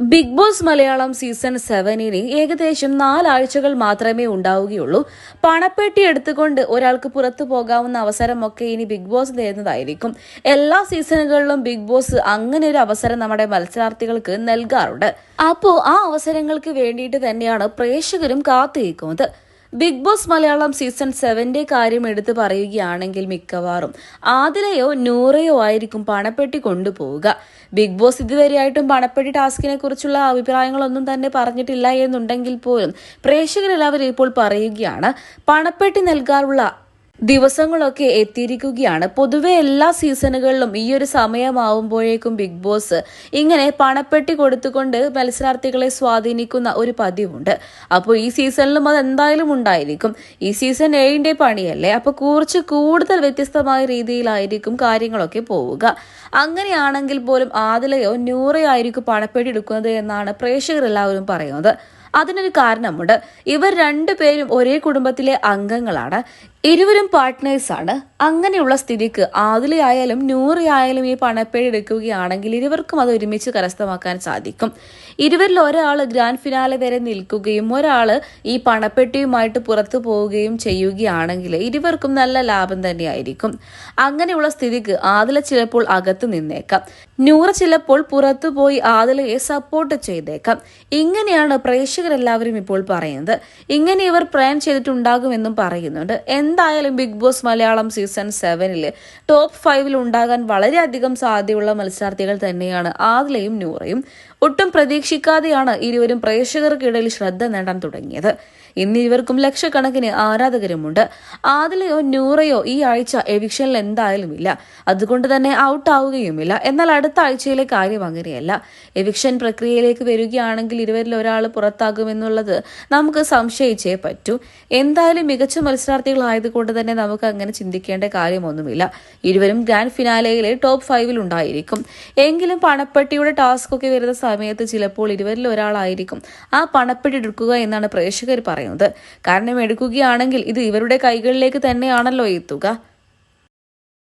Big Boss Malayalam season സെവനിന് ഏകദേശം നാലാഴ്ചകൾ മാത്രമേ ഉണ്ടാവുകയുള്ളൂ. പണപ്പെട്ടി എടുത്തുകൊണ്ട് ഒരാൾക്ക് പുറത്തു പോകാവുന്ന അവസരമൊക്കെ ഇനി ബിഗ് ബോസ് തരുന്നതായിരിക്കും എല്ലാ സീസണുകളിലും ബിഗ് ബോസ് അങ്ങനെ ഒരു അവസരം നമ്മുടെ മത്സരാർത്ഥികൾക്ക് നൽകാറുണ്ട്. അപ്പോൾ ആ അവസരങ്ങൾക്ക് വേണ്ടിയിട്ട് തന്നെയാണ് പ്രേക്ഷകരും കാത്തിരിക്കുന്നത്. ബിഗ് ബോസ് മലയാളം സീസൺ സെവന്റെ കാര്യം എടുത്തു പറയുകയാണെങ്കിൽ മിക്കവാറും ആദിലയോ നൂറയോ ആയിരിക്കും പണപ്പെട്ടി കൊണ്ടുപോവുക. ബിഗ് ബോസ് ഇതുവരെയായിട്ടും പണപ്പെട്ടി ടാസ്കിനെ കുറിച്ചുള്ള അഭിപ്രായങ്ങളൊന്നും തന്നെ പറഞ്ഞിട്ടില്ല എന്നുണ്ടെങ്കിൽ പോലും പ്രേക്ഷകരെല്ലാവരും ഇപ്പോൾ പറയുകയാണ് പണപ്പെട്ടി നൽകാറുള്ള ദിവസങ്ങളൊക്കെ എത്തിയിരിക്കുകയാണ്. പൊതുവെ എല്ലാ സീസണുകളിലും ഈ ഒരു സമയമാവുമ്പോഴേക്കും ബിഗ് ബോസ് ഇങ്ങനെ പണപ്പെട്ടി കൊടുത്തുകൊണ്ട് മത്സരാർത്ഥികളെ സ്വാധീനിക്കുന്ന ഒരു പതിവുണ്ട്. അപ്പോൾ ഈ സീസണിലും അത് എന്തായാലും ഉണ്ടായിരിക്കും. ഈ സീസൺ ഏഴിന്റെ പണിയല്ലേ? അപ്പോൾ കുറച്ച് കൂടുതൽ വ്യത്യസ്തമായ രീതിയിലായിരിക്കും കാര്യങ്ങളൊക്കെ പോവുക. അങ്ങനെയാണെങ്കിൽ പോലും ആദിലയോ നൂറയോ ആയിരിക്കും പണപ്പെട്ടി എടുക്കുന്നത് എന്നാണ് പ്രേക്ഷകരെല്ലാവരും പറയുന്നത്. അതിനൊരു കാരണമുണ്ട്. ഇവർ രണ്ടുപേരും ഒരേ കുടുംബത്തിലെ അംഗങ്ങളാണ്. ഇരുവരും പാർട്ട്നേഴ്സാണ് അങ്ങനെയുള്ള സ്ഥിതിക്ക് ആദിലയായാലും നൂറിയായാലും ഈ പണപ്പേഴ് എടുക്കുകയാണെങ്കിൽ ഇരുവർക്കും അത് ഒരുമിച്ച് കരസ്ഥമാക്കാൻ സാധിക്കും. ഇരുവരിൽ ഒരാൾ ഗ്രാൻഡ് ഫിനാലെ വരെ നിൽക്കുകയും ഒരാൾ ഈ പണപ്പെട്ടിയുമായിട്ട് പുറത്തു പോവുകയും ചെയ്യുകയാണെങ്കിൽ ഇരുവർക്കും നല്ല ലാഭം തന്നെയായിരിക്കും. അങ്ങനെയുള്ള സ്ഥിതിക്ക് ആദില ചിലപ്പോൾ അകത്ത് നിന്നേക്കാം. നൂറ് ചിലപ്പോൾ പുറത്തു പോയി ആദിലയെ സപ്പോർട്ട് ചെയ്തേക്കാം. ഇങ്ങനെയാണ് പ്രേക്ഷകരെല്ലാവരും ഇപ്പോൾ പറയുന്നത് ഇങ്ങനെ ഇവർ പ്ലാൻ ചെയ്തിട്ടുണ്ടാകുമെന്നും പറയുന്നുണ്ട്. എന്തായാലും ബിഗ് ബോസ് മലയാളം സീസൺ സെവനിൽ ടോപ്പ് ഫൈവിൽ ഉണ്ടാകാൻ വളരെയധികം സാധ്യതയുള്ള മത്സരാർത്ഥികൾ തന്നെയാണ് ആദിലയും നൂറയും. ഒട്ടും പ്രതീക്ഷിക്കാതെയാണ് ഇരുവരും പ്രേക്ഷകർക്കിടയിൽ ശ്രദ്ധ നേടാൻ തുടങ്ങിയത്. ഇന്ന് ഇവർക്കും ലക്ഷക്കണക്കിന് ആരാധകരുമുണ്ട്. ആദിലയോ നൂറയോ ഈ ആഴ്ച എവിക്ഷനിൽ എന്തായാലും ഇല്ല. അതുകൊണ്ട് തന്നെ ഔട്ട് ആവുകയുമില്ല. എന്നാൽ അടുത്ത ആഴ്ചയിലെ കാര്യം അങ്ങനെയല്ല. എവിക്ഷൻ പ്രക്രിയയിലേക്ക് വരികയാണെങ്കിൽ ഇരുവരിൽ ഒരാൾ പുറത്താകുമെന്നുള്ളത് നമുക്ക് സംശയിച്ചേ പറ്റൂ. എന്തായാലും മികച്ച മത്സരാർത്ഥികളായതുകൊണ്ട് തന്നെ നമുക്ക് അങ്ങനെ ചിന്തിക്കേണ്ട കാര്യമൊന്നുമില്ല. ഇരുവരും ഗ്രാൻഡ് ഫിനാലയിലെ ടോപ്പ് ഫൈവിൽ ഉണ്ടായിരിക്കും. എങ്കിലും പണപ്പെട്ടിയുടെ ടാസ്ക് ഒക്കെ വരുന്ന സമയത്ത് ചിലപ്പോൾ ഇരുവരിൽ ഒരാളായിരിക്കും ആ പണപ്പെട്ടി എടുക്കുക എന്നാണ് പ്രേക്ഷകർ പറയുന്നത്. കാരണം എടുക്കുകയാണെങ്കിൽ ഇത് ഇവരുടെ കൈകളിലേക്ക് തന്നെയാണല്ലോ എത്തുക.